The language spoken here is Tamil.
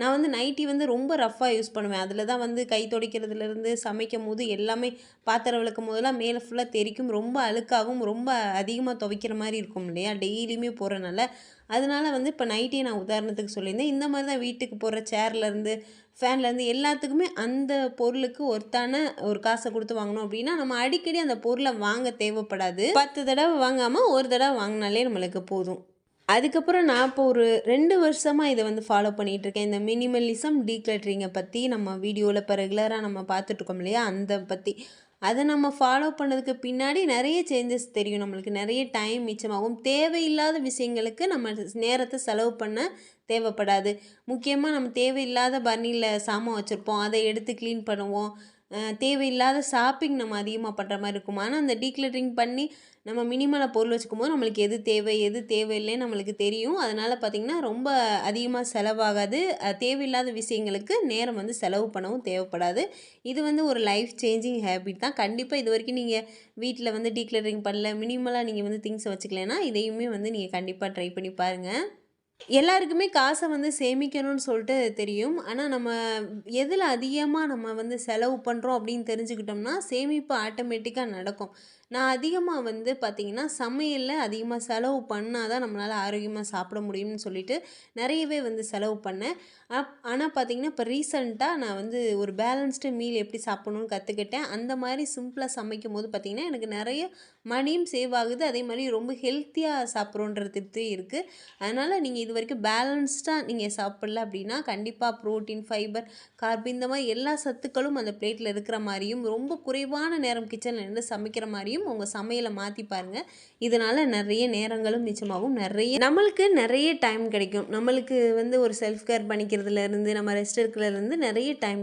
நான் வந்து நைட்டி வந்து ரொம்ப ரஃப்பாக யூஸ் பண்ணுவேன். அதில் தான் வந்து கை துடைக்கிறதுலேருந்து சமைக்கும் போது எல்லாமே பாத்திரம் விளக்கும் போதெல்லாம் மேலே ஃபுல்லாக தெறிக்கும் ரொம்ப அழுக்காகவும் ரொம்ப அதிகமாக துவைக்கிற மாதிரி இருக்கும் இல்லையா? டெய்லியுமே போகிறனால அதனால் வந்து இப்போ நைட்டியை நான் உதாரணத்துக்கு சொல்லியிருந்தேன். இந்த மாதிரி தான் வீட்டுக்கு போடுற சேர்லேருந்து ஃபேன்லேருந்து எல்லாத்துக்குமே அந்த பொருளுக்கு ஒருத்தான ஒரு காசை கொடுத்து வாங்கணும் அப்படின்னா நம்ம அடிக்கடி அந்த பொருளை வாங்க தேவைப்படாது. பத்து தடவை வாங்காமல் ஒரு தடவை வாங்கினாலே நம்மளுக்கு போதும். அதுக்கப்புறம் நான் இப்போ ஒரு ரெண்டு வருஷமாக இதை வந்து ஃபாலோ பண்ணிகிட்ருக்கேன் இந்த மினிமலிசம் டீக்ளட்ரிங்கை பற்றி நம்ம வீடியோவில் இப்போ ரெகுலராக நம்ம பார்த்துட்ருக்கோம் இல்லையா? அந்த பற்றி அதை நம்ம ஃபாலோ பண்ணதுக்கு பின்னாடி நிறைய சேஞ்சஸ் தெரியும் நம்மளுக்கு. நிறைய டைம் மிச்சமாகும். தேவையில்லாத விஷயங்களுக்கு நம்ம நேரத்தை செலவு பண்ண தேவைப்படாது. முக்கியமாக நம்ம தேவையில்லாத பர்னியில் சாமான் வச்சுருப்போம். அதை எடுத்து க்ளீன் பண்ணுவோம். தேவையில்லாத ஷாப்பிங் நம்ம அதிகமாக பண்ணுற மாதிரி இருக்கும்? ஆனால் அந்த டீக்ளரிங் பண்ணி நம்ம மினிமலாக பொருள் வச்சுக்கும் போது நம்மளுக்கு எது தேவை எது தேவையில்லைன்னு நம்மளுக்கு தெரியும். அதனால் பார்த்திங்கன்னா ரொம்ப அதிகமாக செலவாகாது. தேவையில்லாத விஷயங்களுக்கு நேரம் வந்து செலவு பண்ணவும் தேவைப்படாது. இது வந்து ஒரு லைஃப் சேஞ்சிங் ஹேபிட் தான். கண்டிப்பாக இது வரைக்கும் நீங்கள் வீட்டில் வந்து டீக்ளரிங் பண்ணல மினிமலாக நீங்கள் வந்து திங்ஸை வச்சுக்கலன்னா இதையுமே வந்து நீங்கள் கண்டிப்பாக ட்ரை பண்ணி பாருங்கள் எல்லாருக்குமே காசை வந்து சேமிக்கணும்னு சொல்லிட்டு தெரியும். ஆனால் நம்ம எதில் அதிகமாக நம்ம வந்து செலவு பண்ணுறோம் அப்படின்னு தெரிஞ்சுக்கிட்டோம்னா சேமிப்பு ஆட்டோமேட்டிக்காக நடக்கும். நான் அதிகமாக வந்து பார்த்திங்கன்னா சமையலில் அதிகமாக செலவு பண்ணால் தான் நம்மளால் ஆரோக்கியமாக சாப்பிட முடியும்னு சொல்லிட்டு நிறையவே வந்து செலவு பண்ணேன். அப் ஆனால் பார்த்திங்கன்னா இப்போ ரீசண்டாக நான் வந்து ஒரு பேலன்ஸ்டு மீல் எப்படி சாப்பிடணும்னு கற்றுக்கிட்டேன் அந்த மாதிரி சிம்பிளாக சமைக்கும் போது பார்த்திங்கன்னா எனக்கு நிறைய மணியும் சேவ் ஆகுது. அதே மாதிரி ரொம்ப ஹெல்த்தியாக சாப்பிட்றோன்ற திருப்தி இருக்குது அதனால் நீங்கள் இது வரைக்கும் பேலன்ஸ்டாக நீங்கள் சாப்பிடல அப்படின்னா கண்டிப்பாக ப்ரோட்டீன் ஃபைபர் கார்பு இந்த மாதிரி எல்லா சத்துக்களும் அந்த பிளேட்டில் இருக்கிற மாதிரியும் ரொம்ப குறைவான நேரம் கிச்சனில் இருந்து சமைக்கிற மாதிரியும் உங்கள் சமையலை மாற்றி பாருங்கள் இதனால் நிறைய நேரங்களும் நிச்சயமாகவும் நிறைய நம்மளுக்கு நிறைய டைம் கிடைக்கும். நம்மளுக்கு வந்து ஒரு செல்ஃப் கேர் பண்ணிக்கிறதுலேருந்து நம்ம ரெஸ்ட் இருக்கிறதுலேருந்து நிறைய டைம்